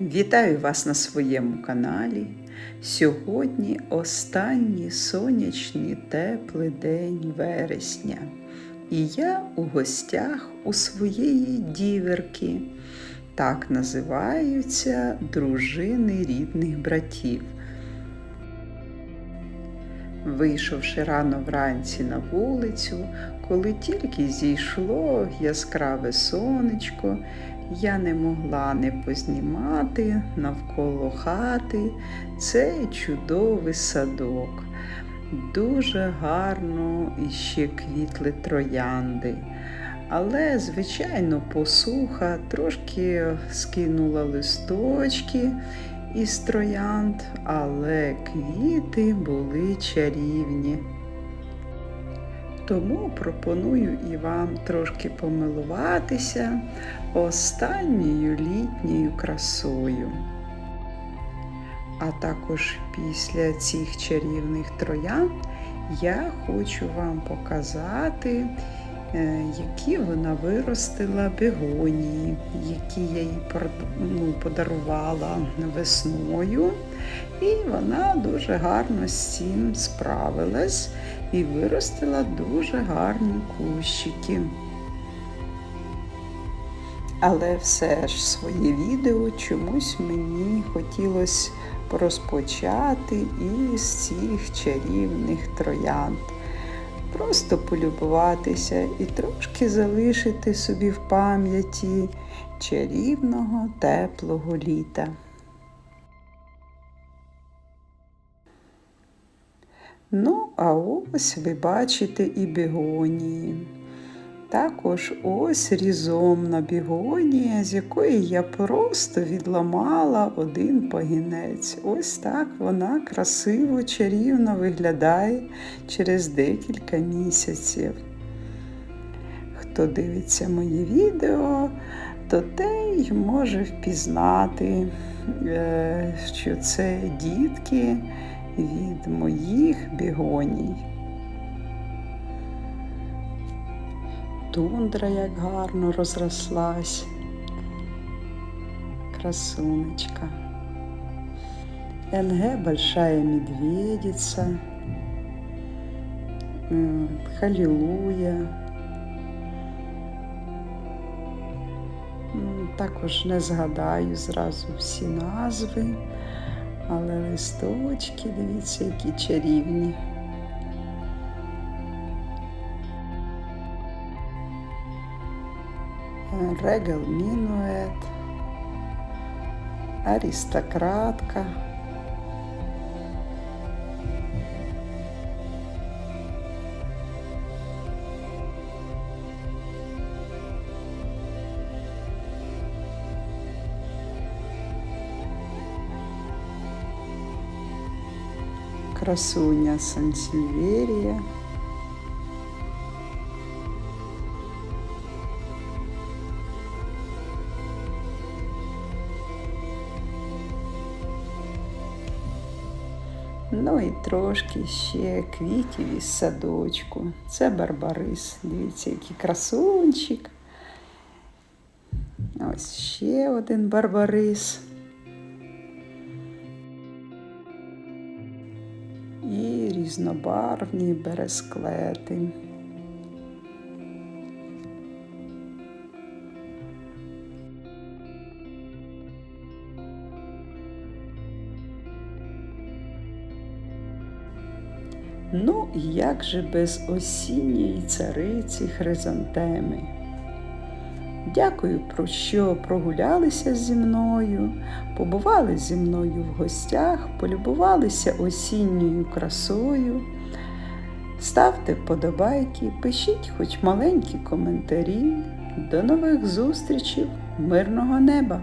Вітаю вас на своєму каналі. Сьогодні останній сонячний теплий день вересня. І я у гостях у своєї діверки. Так називаються дружини рідних братів. Вийшовши рано вранці на вулицю, коли тільки зійшло яскраве сонечко, я не могла не познімати навколо хати цей чудовий садок. Дуже гарно іще квітли троянди. Але, звичайно, посуха трошки скинула листочки із троянд, але квіти були чарівні. Тому пропоную і вам трошки помилуватися останньою літньою красою. А також після цих чарівних троян я хочу вам показати, е, які вона виростила бегонії, які я їй ну, подарувала весною. І вона дуже гарно з цим справилась і виростила дуже гарні кущики. Але все ж своє відео чомусь мені хотілося розпочати із цих чарівних троянд. Просто полюбуватися і трошки залишити собі в пам'яті чарівного теплого літа. Ну, а ось ви бачите і бігонії. Також ось різомна бігонія, з якої я просто відламала один пагінець. Ось так вона красиво, чарівно виглядає через декілька місяців. Хто дивиться моє відео, то той може впізнати, е, що це дітки від моїх бігоній. Тундра як гарно розрослась, красунечка. НГ большая медведица, халілуя. Також не згадаю зразу всі назви, але листочки, дивіться, які чарівні. Регал Мінует, Аристократка. Красуня Сансильверія. Ну і трошки ще квітів із садочку. Це барбарис. Дивіться, який красунчик. Ось ще один барбарис. І різнобарвні бересклети. Ну, як же без осінньої цариці хризантеми? Дякую, про що прогулялися зі мною, побували зі мною в гостях, полюбувалися осінньою красою. Ставте вподобайки, пишіть хоч маленькі коментарі. До нових зустрічей, мирного неба!